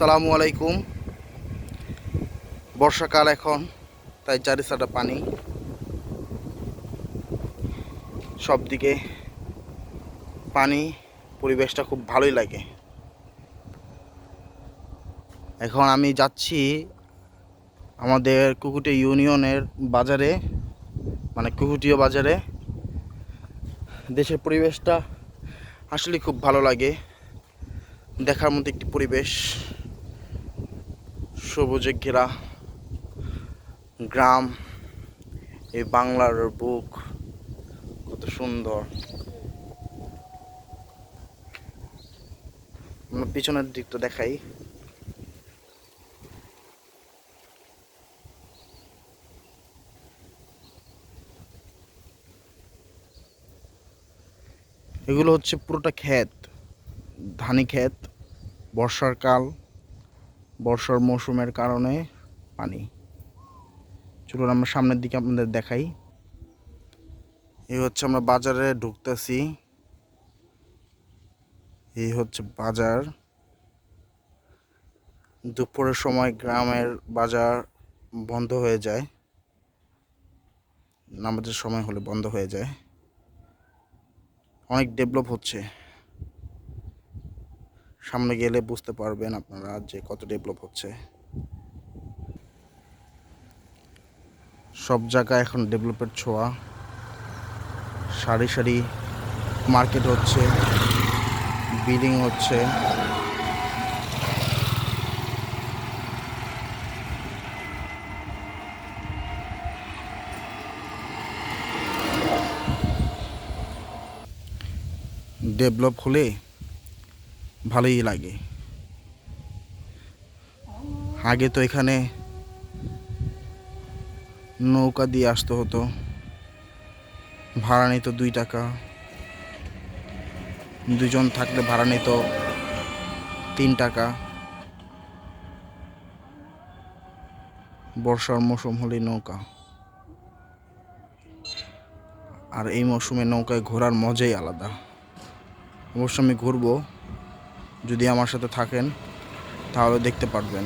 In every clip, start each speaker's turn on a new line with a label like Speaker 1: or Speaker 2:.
Speaker 1: আসসালামু আলাইকুম। বর্ষাকাল এখন, তাই চারিসাটা পানি। সব দিকে পানি, পরিবেশটা খুব ভালোই লাগে। এখন আমি যাচ্ছি আমাদের কুকুটি ইউনিয়নের বাজারে মানে কুকুটিও বাজারে। দেশের পরিবেশটা আসলে খুব ভালো লাগে। দেখার মতো একটি পরিবেশ। সবুজে ঘেরা গ্রাম, এই বাংলার বুক কত সুন্দর। আমরা পিছনের দিকটা দেখাই। এগুলো হচ্ছে পুরোটা ক্ষেত, ধানি ক্ষেত, বর্ষার কাল। বর্ষার মৌসুমের কারণে পানি। চলুন আমরা সামনের দিকে আপনাদের দেখাই। এই হচ্ছে আমরা বাজারে ঢুকতেছি। এই হচ্ছে বাজার। দুপুরের সময় গ্রামের বাজার বন্ধ হয়ে যায়। নামাজের সময় হলে বন্ধ হয়ে যায়। অনেক ডেভেলপ হচ্ছে। সামনে গেলে বুঝতে পারবেন আপনারা যে কত ডেভেলপ হচ্ছে। সব জায়গায় এখন ডেভেলপের ছোঁয়া। সারি সারি মার্কেট হচ্ছে বিল্ডিং হচ্ছে। ডেভেলপ হলে ভালোই লাগে। আগে তো এখানে নৌকা দিয়ে আসতে হতো। ভাড়া নিত দুই টাকা। দুজন থাকলে ভাড়া নিত তিন টাকা। বর্ষার মৌসুম হলে নৌকা। আর এই মৌসুমে নৌকায় ঘোরার মজাই আলাদা। অবশ্য আমি ঘুরবো। যদি আমার সাথে থাকেন, তাহলে দেখতে পারবেন।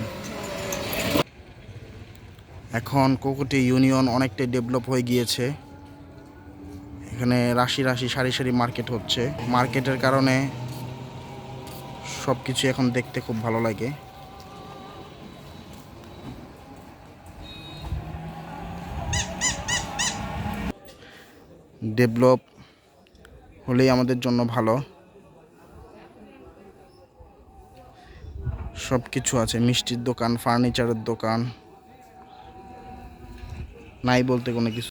Speaker 1: এখন কোকুটি ইউনিয়ন অনেকটাই ডেভেলপ হয়ে গিয়েছে। এখানে রাশি রাশি, সারি সারি মার্কেট হচ্ছে। মার্কেটের কারণে সব কিছু এখন দেখতে খুব ভালো লাগে। ডেভেলপ হলেই আমাদের জন্য ভালো। সব কিছু আছে মিষ্টির দোকান ফার্নিচারের দোকান। নাই বলতে কোনো কিছু।